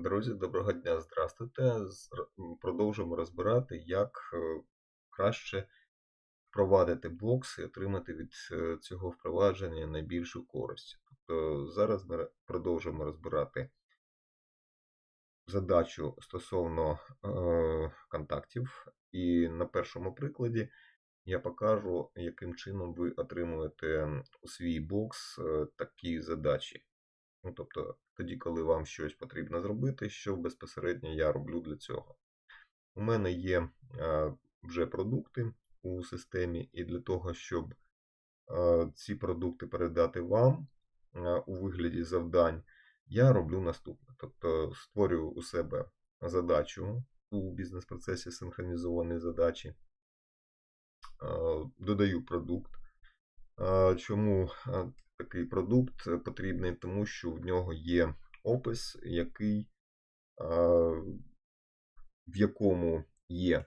Друзі, доброго дня, здравствуйте. Продовжуємо розбирати, як е, краще впровадити бокс і отримати від е, цього впровадження найбільшу користь. Тобто зараз ми продовжуємо розбирати задачу стосовно е, контактів. І на першому прикладі я покажу, яким чином ви отримуєте у свій бокс е, такі задачі. Ну, тобто, тоді, коли вам щось потрібно зробити, що безпосередньо я роблю для цього. У мене є е, вже продукти у системі, і для того, щоб е, ці продукти передати вам е, у вигляді завдань, я роблю наступне. Тобто створюю у себе задачу у бізнес-процесі синхронізованої задачі, додаю продукт. Чому такий продукт е, потрібний? Тому що в нього є опис, який, в якому є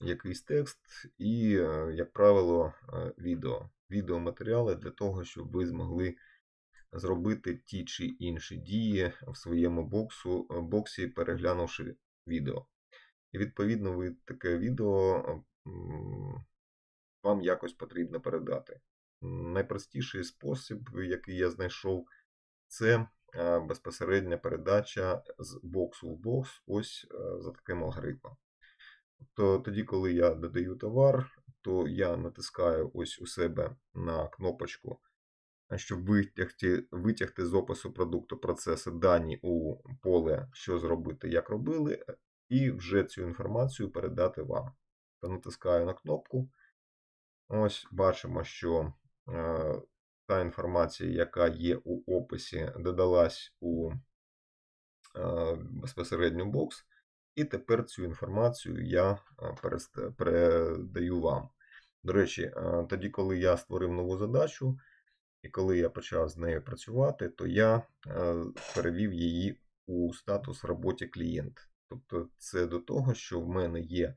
якийсь текст, і, е, як правило, е, відео. Відеоматеріали для того, щоб ви змогли зробити ті чи інші дії в своєму боксу, боксі, переглянувши відео. І відповідно, ви таке відео вам якось потрібно передати. Найпростіший спосіб, який я знайшов, це е, безпосередня передача з боксу в бокс, ось е, за таким алгоритмом. Тобто тоді, коли я додаю товар, то я натискаю ось у себе на кнопочку, щоб витягти, витягти з опису продукту процесу дані у поле, що зробити, як робили, і вже цю інформацію передати вам. То натискаю на кнопку. Ось бачимо, що та інформація, яка є у описі, додалась у е, безпосередньо бокс. І тепер цю інформацію я е, передаю вам. До речі, е, тоді, коли я створив нову задачу, і коли я почав з нею працювати, то я е, перевів її у статус роботі клієнт. Тобто, це до того, що в мене є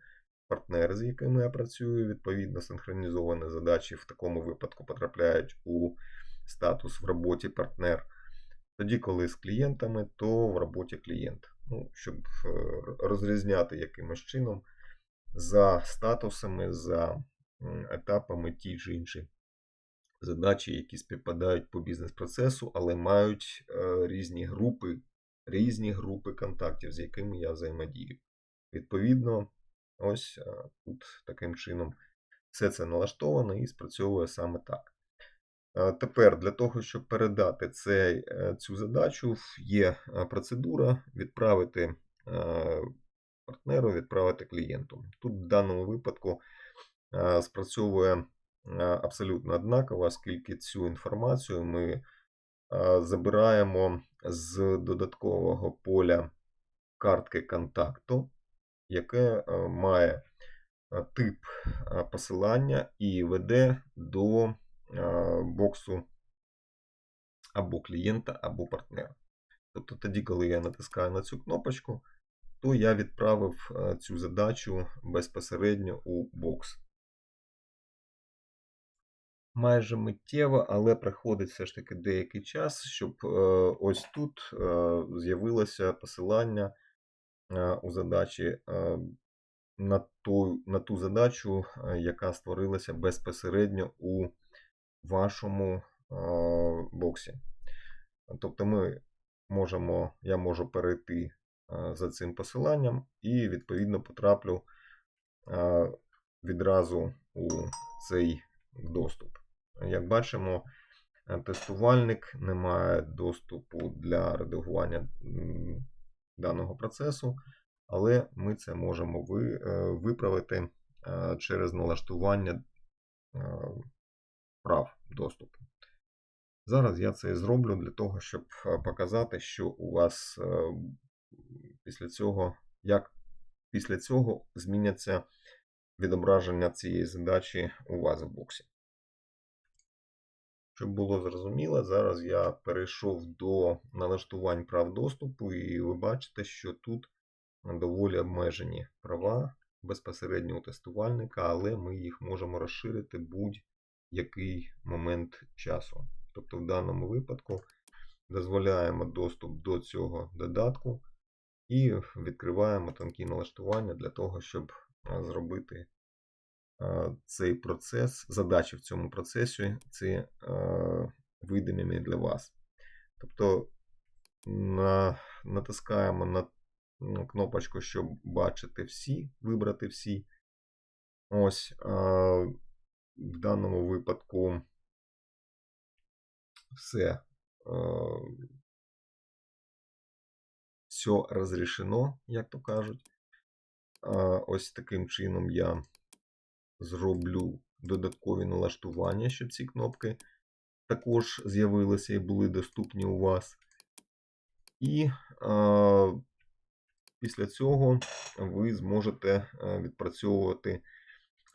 партнер, з якими я працюю, відповідно, синхронізовані задачі в такому випадку потрапляють у статус в роботі партнер. Тоді, коли з клієнтами, то в роботі клієнт. Ну, щоб е, розрізняти якимось чином за статусами, за етапами ті чи інші задачі, які співпадають по бізнес-процесу, але мають е, різні групи, різні групи контактів, з якими я взаємодію. Відповідно, ось е, тут таким чином все це налаштовано і спрацьовує саме так. Е, Тепер для того, щоб передати цей, е, цю задачу, є процедура відправити партнеру, відправити клієнту. Тут в даному випадку спрацьовує абсолютно однаково, оскільки цю інформацію ми забираємо з додаткового поля картки контакту, яке е, має е, тип е, посилання і веде до боксу або клієнта, або партнера. Тобто тоді, коли я натискаю на цю кнопочку, то я відправив цю задачу безпосередньо у бокс. Майже миттєво, але приходить все ж таки деякий час, щоб ось тут з'явилося посилання у задачі е, на ту, на ту задачу, е, яка створилася безпосередньо у вашому е, боксі. Тобто ми можемо, я можу перейти е, за цим посиланням і відповідно потраплю е, відразу у цей доступ. Як бачимо, е, тестувальник не має доступу для редагування даного процесу, але ми це можемо е, виправити е, через налаштування е, прав доступу. Зараз я це зроблю для того, щоб показати, що у вас після цього, як після цього зміняться відображення цієї задачі у вас в боксі. Щоб було зрозуміло, зараз я перейшов до налаштувань прав доступу, і ви бачите, що тут доволі обмежені права безпосередньо у тестувальника, але ми їх можемо розширити будь-який момент часу. Тобто в даному випадку дозволяємо доступ до цього додатку І відкриваємо тонкі налаштування для того, щоб зробити а, цей процес, задачі в цьому процесі ці а, видимими для вас. Тобто на, натискаємо на кнопочку, щоб бачити всі, вибрати всі. Ось а, в даному випадку все, все розрішено, як то кажуть. Ось таким чином я зроблю додаткові налаштування, щоб ці кнопки також з'явилися і були доступні у вас. І а, після цього ви зможете е, відпрацьовувати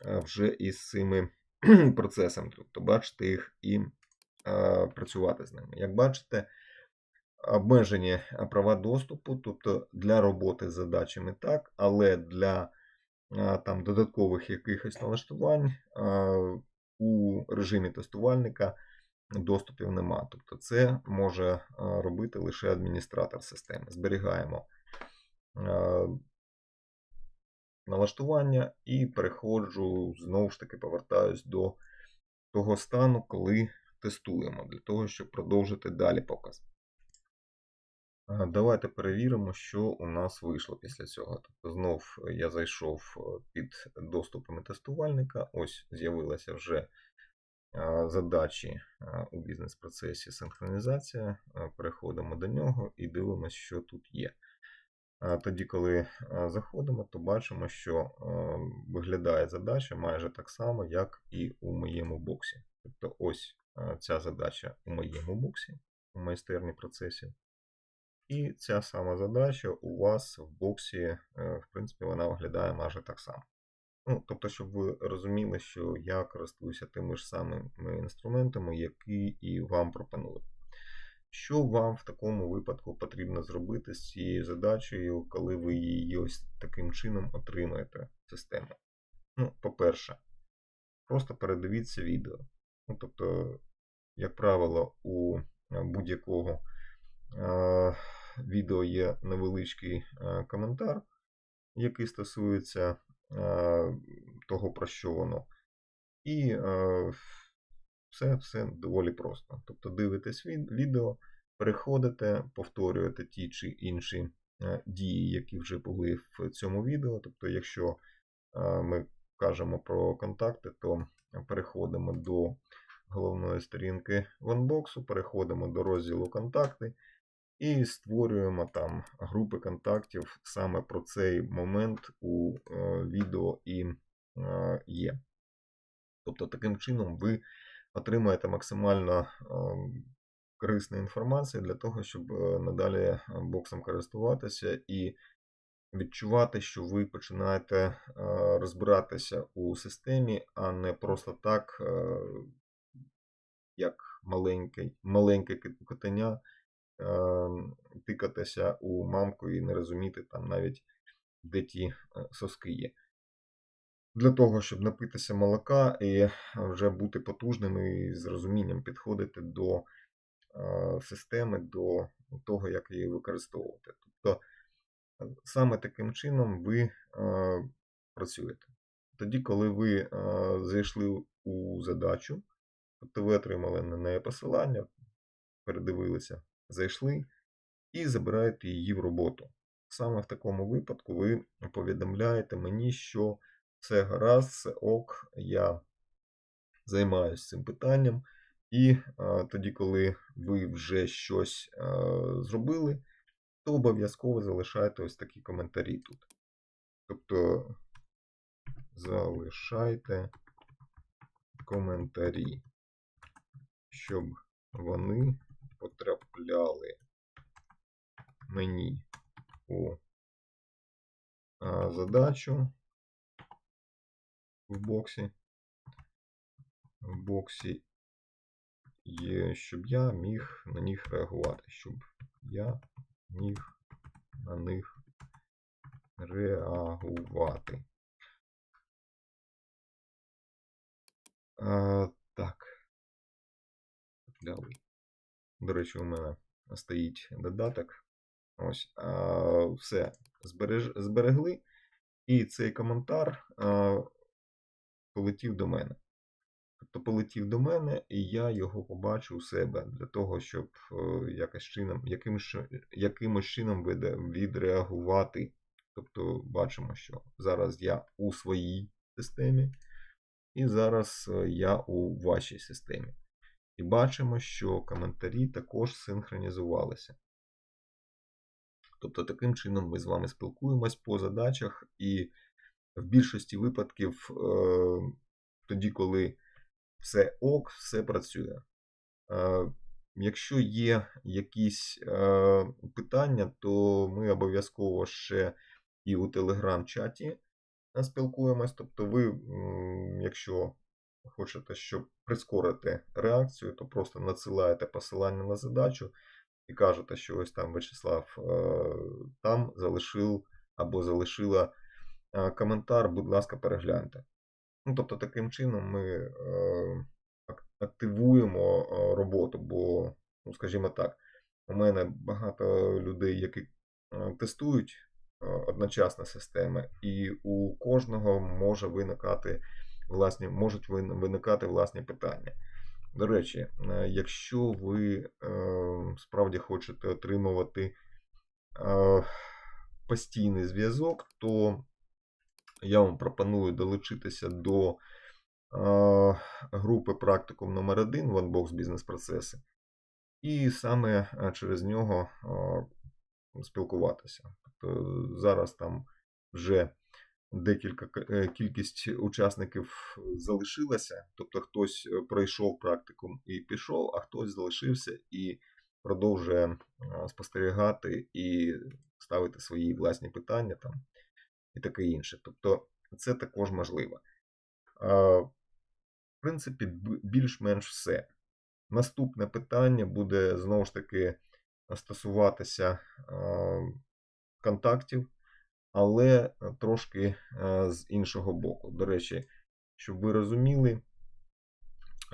е, вже із цими процесами. Тобто бачити їх і а, працювати з ними. Як бачите, обмежені права доступу, тобто для роботи з задачами так, але для там, додаткових якихось налаштувань у режимі тестувальника доступів нема. Тобто це може робити лише адміністратор системи. Зберігаємо налаштування і переходжу, знову ж таки, повертаюсь до того стану, коли тестуємо, для того, щоб продовжити далі показ. Давайте перевіримо, що у нас вийшло після цього. Тобто знов я зайшов е, під доступами тестувальника. Ось з'явилися вже задачі у бізнес-процесі синхронізація. Переходимо до нього і дивимося, що тут є. Тоді, коли заходимо, то бачимо, що виглядає задача майже так само, як і у моєму боксі. Тобто, ось ця задача у моєму боксі, у майстерні процесів. І ця сама задача у вас в боксі, е, в принципі, вона виглядає майже так само. Ну, Тобто, щоб ви розуміли, що я користуюся тими ж самими інструментами, які і вам пропоную. Що вам в такому випадку потрібно зробити з цією задачею, коли ви її ось таким чином отримаєте систему? Ну, По-перше, просто передивіться відео. Ну, Тобто, як правило, у будь-якого е, відео є невеличкий е, коментар, який стосується е, того, про що воно. І е, все все доволі просто. Тобто дивитесь відео, переходите, повторюєте ті чи інші дії, які вже були в цьому відео. Тобто, якщо ми кажемо про контакти, то переходимо до головної сторінки ванбоксу, переходимо до розділу контакти. І створюємо там групи контактів саме про цей момент у е, відео і е, є. Тобто, таким чином ви отримаєте максимально е, корисну інформацію для того, щоб надалі боксом користуватися і відчувати, що ви починаєте розбиратися у системі, а не просто так, як маленьке, маленьке котеня. Ем, тикатися у мамку і не розуміти там навіть, де ті е, соски є. Для того, щоб напитися молока і вже бути потужним і з розумінням підходити до е, системи, до того, як її використовувати. Тобто е, саме таким чином ви працюєте. Тоді, коли ви зайшли у задачу, тобто ви отримали на неї посилання, передивилися зайшли і забираєте її в роботу. Саме в такому випадку ви повідомляєте мені, що все гаразд, все ок, я займаюся цим питанням. І а, тоді, коли ви вже щось а, зробили, то обов'язково залишайте ось такі коментарі тут. Тобто залишайте коментарі, щоб вони потрапляли мені у задачу в боксі. В боксі є, щоб я міг на них реагувати, щоб я міг на них реагувати. А, Так. Далі. До речі, у мене стоїть додаток. Ось, а, все збереж, зберегли. І цей коментар а, полетів до мене. Тобто полетів до мене, і я його побачу у себе для того, щоб е, якось чином, яким, якимось чином відреагувати. Тобто бачимо, що зараз я у своїй системі, і зараз е, я у вашій системі. І бачимо, що коментарі також синхронізувалися. Тобто, таким чином ми з вами спілкуємось по задачах, і в більшості випадків, е, тоді, коли все ок, все працює. Е, Якщо є якісь е, питання, то ми обов'язково ще і у телеграм-чаті спілкуємось. Тобто, ви, якщо хочете, щоб прискорити реакцію, то просто надсилаєте посилання на задачу і кажете, що ось там Вячеслав е, там залишив або залишила е, коментар, будь ласка, перегляньте. Ну, тобто, таким чином ми е, активуємо роботу, бо, ну, скажімо так, у мене багато людей, які тестують одночасно системи, і у кожного може виникати власні, можуть виникати власні питання. До речі, е, якщо ви е, справді хочете отримувати е, постійний зв'язок, то я вам пропоную долучитися до групи практикум номер 1 OneBox бізнес-процеси, і саме через нього спілкуватися. Тобто зараз там вже декілька е, кількість учасників залишилася. Тобто хтось е, пройшов практикум і пішов, а хтось залишився і продовжує е, спостерігати і ставити свої власні питання там і таке інше. Тобто це також можливо. В принципі, більш-менш все. Наступне питання буде знову ж таки стосуватися контактів, але е, трошки е, з іншого боку. До речі, щоб ви розуміли,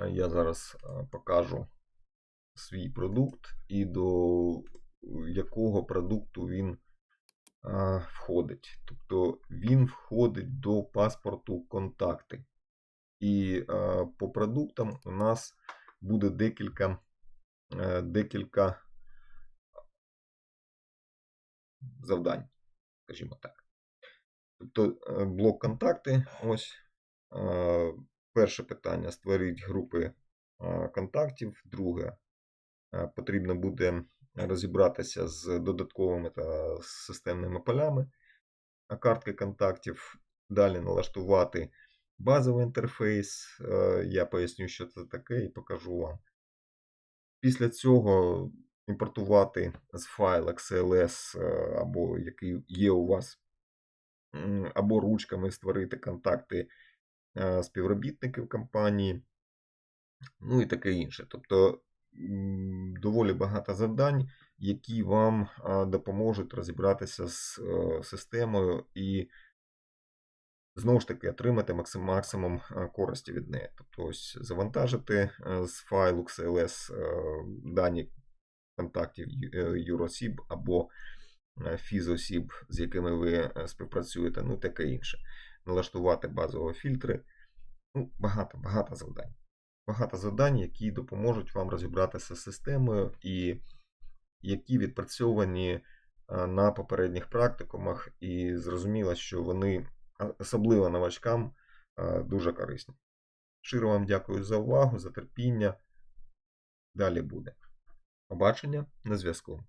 я зараз е, покажу свій продукт і до якого продукту він входить. Тобто він входить до паспорту контакти. І по продуктам у нас буде декілька, е, декілька завдань, скажімо так. Тобто е, блок контакти. Ось е, перше питання: створіть групи е, контактів. Друге, потрібно буде розібратися з додатковими та системними полями картки контактів. Далі налаштувати базовий інтерфейс. Я поясню, що це таке, і покажу вам. Після цього імпортувати з файл XLS, е, або який є у вас, або ручками створити контакти е, співробітників компанії, ну і таке інше. Тобто доволі багато завдань, які вам допоможуть розібратися з е, системою і знову ж таки отримати максимум е, користі від неї. Тобто ось завантажити е, з файлу XLS е, дані контактів EuroSIB або е, FISOSIB, з якими ви е, співпрацюєте, ну таке інше. Налаштувати базові фільтри. Ну, багато, багато завдань. Багато завдань, які допоможуть вам розібратися з системою і які відпрацьовані е, на попередніх практикумах, і зрозуміло, що вони, особливо новачкам, е, дуже корисні. Щиро вам дякую за увагу, за терпіння. Далі буде. Побачення на зв'язку.